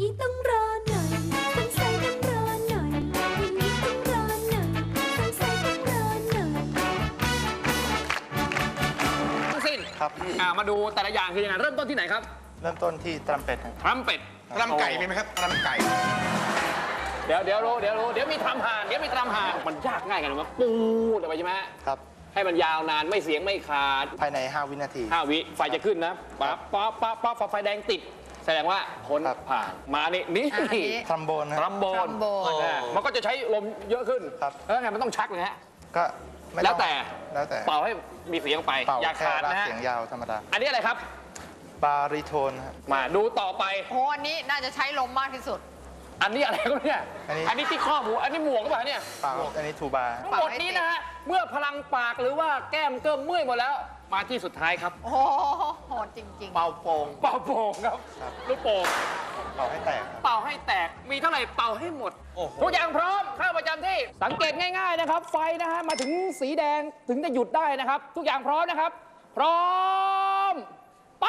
นี้ต้องรอหน่อยสงสัยต้องรอหน่อยอย่างนี้ต้องรอหน่อยสงสัยต้องรอหน่อย ทั้งสิ้นครับอ่ามาดูแต่ละอย่างคือยังไงเริ่มต้นที่ไหนครับเริ่มต้นที่ตรัมเป็ดครับ ทรัมเป็ดรำไก่มีไหมครับรำไก่ เดี๋ยวเดี๋ยวรู้เดี๋ยวรู้เดี๋ยวมีทำห่านเดี๋ยวมีทำห่านมันยากง่ายกันมาปูดออกไปใช่ไหมฮะครับ ให้มันยาวนานไม่เสียงไม่ขาดภายใน 5 วินาที ห้าวิไฟจะขึ้นนะปั๊บปั๊บปั๊บปั๊บพอไฟแดงติด แสดงว่าพ้นครับ ผ่านมานี่นี่อะอันนี้ ทรัมโบนทครัรับมโบนทรัมโบน อ่ามันก็จะใช้ลมเยอะขึ้นครับ แล้วไงมันต้องชักเลยฮะ ก็ไม่แล้วองแต่ แล้วแต่เป่าให้มีเสียงไปเป่าอย่าแค่ขาดรากนะฮะเสียงยาวธรรมดาอันนี้อะไรครับ บาริโทนครับมาดูต่อไป โอ้อันนี้น่าจะใช้ลมมากที่สุด อันนี้อะไรครับเนี่ย อันนี้ อันนี้ที่ข้อหูอันนี้หมวกหรือเปล่าเนี่ยเป่าอันนี้ทูบา ทั้งหมดนี้นะฮะ เมื่อพลังปากหรือว่าแก้มเกิ้มเมื่อยหมดแล้ว มาที่สุดท้ายครับ โอ้โหโหดจริงเป่าโป่งเป่าโป่งครับครับ ลูกโป่ง เป่าให้แตกครับ เป่าให้แตก มีเท่าไหร่เป่าให้หมดทุกอย่างพร้อม เข้าประจำที่ สังเกตง่าย ๆนะครับ ไฟนะฮะ มาถึงสีแดงถึงจะหยุดได้นะครับ ทุกอย่างพร้อมนะครับ พร้อม ไป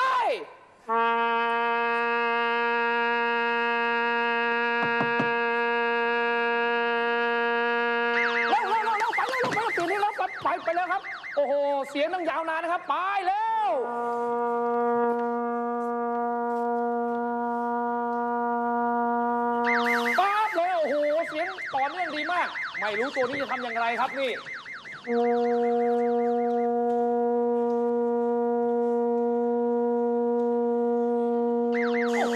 ครับไปไปแล้วครับ โอ้โห เสียงต้องยาวนานนะครับ ไปเร็วป๊าบเลยโอ้โห เสียงต่อเนื่องดีมาก ไม่รู้ตัวนี้จะทำอย่างไรครับนี่โอ้โ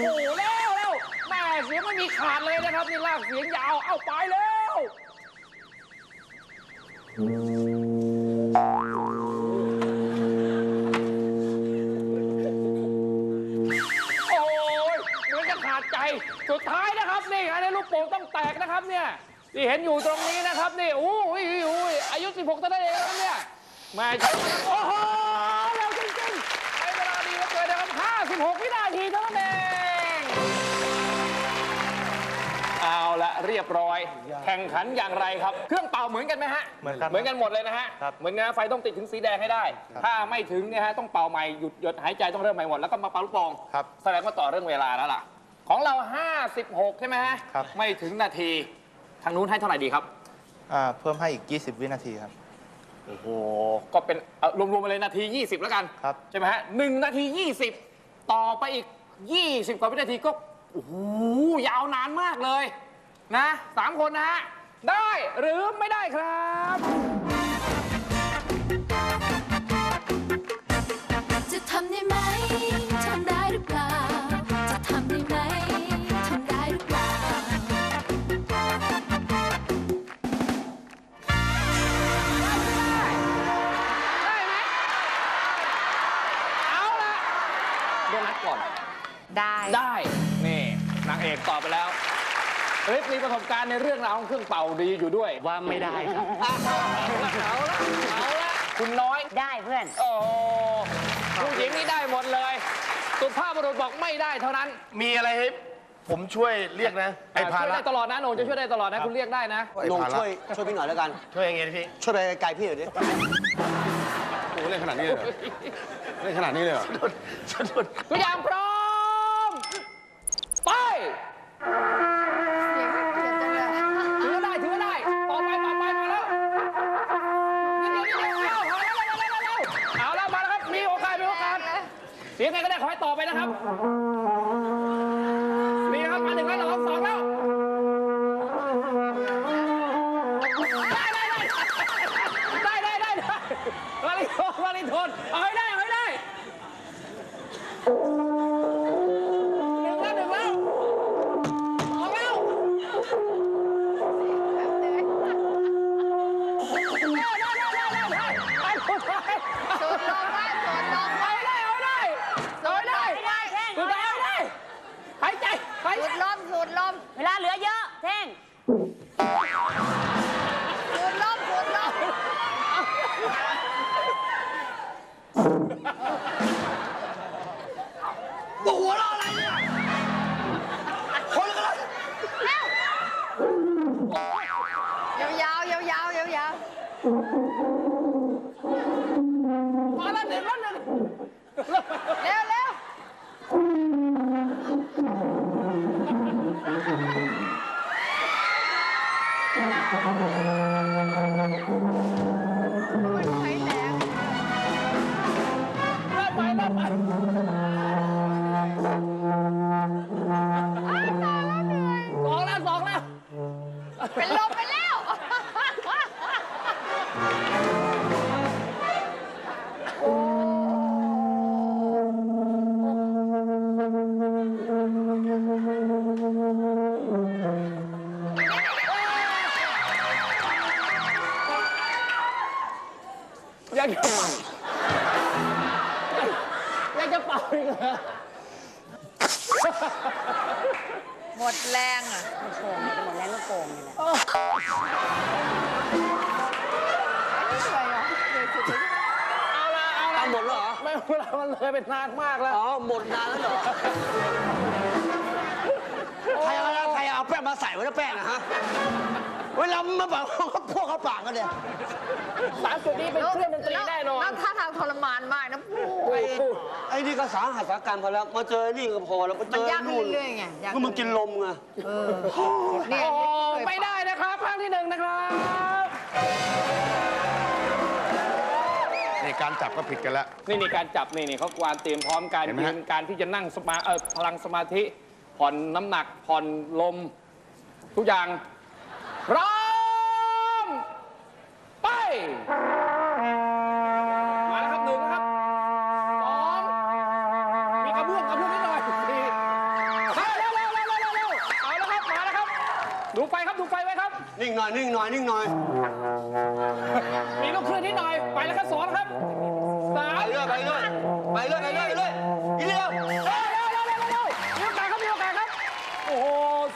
หเร็วแม่เสียงไม่มีขาดเลยนะครับ นี่ลากเสียงยาว เอาไปเร็ว เนี่ยที่เห็นอยู่ตรงนี้นะครับนี่อู้ยอู้ยอายุ 16เท่านั้นเองนะครับเนี่ยแม่ใช่โอ้โหเร็วจริงๆใช้เวลาดีเหลือเกินนะครับ56วินาทีเท่านั้นเองเอาละเรียบร้อย แข่งขันอย่างไรครับ เครื่องเป่าเหมือนกันไหมฮะเหมือนกันเหมือนกันหมดเลยนะฮะครับเหมือนกันนะไฟต้องติดถึงสีแดงให้ได้ ครับ ถ้าไม่ถึงเนี่ยฮะต้องเป่าใหม่หยุดหยดหายใจต้องเริ่มใหม่หมดแล้วก็มาเป่าลูกโป่งครับ แสดงว่าต่อเรื่องเวลาแล้วล่ะ ของเรา 56 ใช่ไหมฮะครับ ไม่ถึงนาที ทางนู้นให้เท่าไหร่ดีครับ อ่าเพิ่มให้อีก 20 วินาทีครับ โอ้โห ก็เป็นเอารวมๆไปเลยนาที 20 แล้วกัน ครับ ใช่ไหมฮะหนึ่งนาที 20 ต่อไปอีก 20 กว่าวินาทีก็ โอ้โห ยาวนานมากเลย นะสามคนนะฮะ ได้หรือไม่ได้ครับ ดนัทก่อนๆได้ได้นี่นางเอกตอบไปแล้วเฮ้ยมีประสบการณ์ในเรื่องราวของเครื่องเป่าดีอยู่ด้วย ว่าไม่ได้ครับเอาละเอาละคุณน้อย ได้เพื่อน โอ้โหผู้หญิงนี่ได้หมดเลย สุภาพบุรุษบอกไม่ได้เท่านั้น มีอะไรให้ผมช่วยเรียกนะ ไอ้อ่าภาช่วยระได้ตลอดนะโหนงจะช่วยได้ตลอดนะ คุณเรียกได้นะ ไอ้นงภาระ ช่วยช่วยพี่หน่อยแล้วกัน ช่วยยังไงพี่ ช่วยไปไกลพี่หน่อยดิโอ้ เล่นขนาดนี้เลยเหรอเล่นขนาดนี้เลยเหรอทุกอย่างพร้อม ไป เสียงเกลียดจังเลยถือว่าได้ ถือว่าได้ ต่อไปต่อไปมาแล้วนิดเดียวนิดเดียวเอาเอาแล้วเอาแล้วเอาแล้วเอาแล้วมาแล้วครับ มีโอกาส มีโอกาส เสียงไงก็ได้ขอให้ต่อไปนะครับ อเยอะแท่งสูดลมสูดลมยาวยาวยาวยาวยาว เป็นลม อยากจะเป่าอยากจะเป่าอีกเหรอหมดแรงอะลูกโง่หมดแรงลูกโกงเนี่ยแหละเอาละเอาละเอาหมดวหรอ ไม่เวลามันเลยเป็นนานมากแล้ว อ๋อ หมดนานแล้วเหรอ ใครเอาใครเอาแป้งมาใส่ไว้แล้วแป้งนะฮะ เวลามาบอกเขาพวกเขาปากกันเนี่ยสามสุดนี้เป็นเครื่องดนตรีแน่นอน แล้วท่าทางทรมานมากนะพูไอ้ไอ้นี่ก็สาหัสสาการพอแล้ว มาเจอนี่ก็พอแล้วก็เจมันอยากขึ้นเรื่อยไงยากก็มึงกินลมไงเออเอไปได้นะครับข้างที่หนึ่งนะครับในการจับก็ผิดกันแล้ว นี่นี่การจับนี่นี่เขากวนเตรียมพร้อมการยืนการที่จะนั่งสมาเออพลังสมาธิผ่อนน้ำหนักผ่อนลม ทุกอย่าง พร้อม ไป มาแล้วครับหนึ่งครับสองมีกระเบื้องกระเบื้องนิดหน่อยสี่ห้เร็วเร็วเร็วเร็วเร็วเอาแล้วครับ มาแล้วครับ ดูไฟครับ ดูไฟไว้ครับ นิ่งหน่อย นิ่งหน่อย นิ่งหน่อยมีลูกคลื่อนนิดหน่อย ไปแล้วครับสองครับสามไปเรื่อยไปเรื่อยไปเรื่อยไปเรื่อยไปเรื่อยอีกเดีย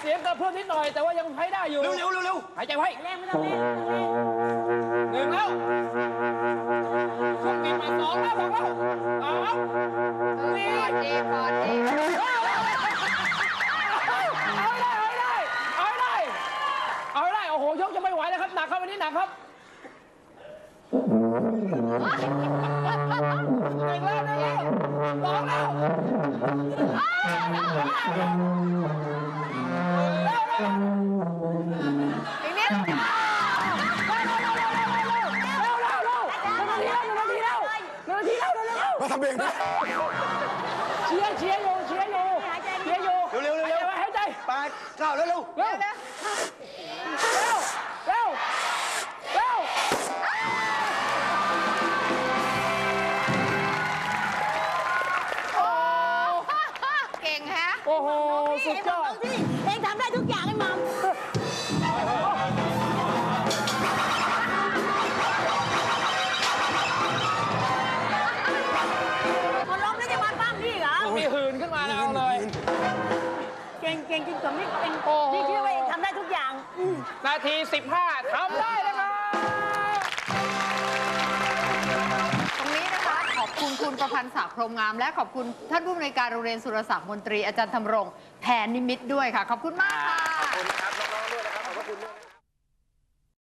สียงกระเพื่อมนิดหน่อย แต่ว่ายังใช้ได้อยู่ เร็วเร็วเร็วเร็วหายใจไว้แรงไม่ต้องแรงหนึ่งแล้วเร่องมาสองแล้วสองแล้วสามสี่ เจ๊อเจ๊เอาได้เอาได้เอาได้เอาได้โอ้โหยกจะไม่ไหวแล้วครับหนักครับวันนี้หนักครับหนึ่งแล้วหนึ่งแล้วสองแล้ว ก้าเร็วเร็วเร็วเร็วเร็วเร็วโอ้เก่งแฮะ โอ้โห สุดยอด เองทำได้ทุกอย่างไอ้มัม นาที 15ทำได้นะครับตรงนี้นะคะขอบคุณคุณประพันธ์ศักดิ์พรหมงาม และขอบคุณท่านผู้อำนวยการโรงเรียนสุรศักดิ์มนตรีอาจารย์ธำรงแผนนิมิตรด้วยค่ะ ขอบคุณมากค่ะ ขอบคุณครับน้อง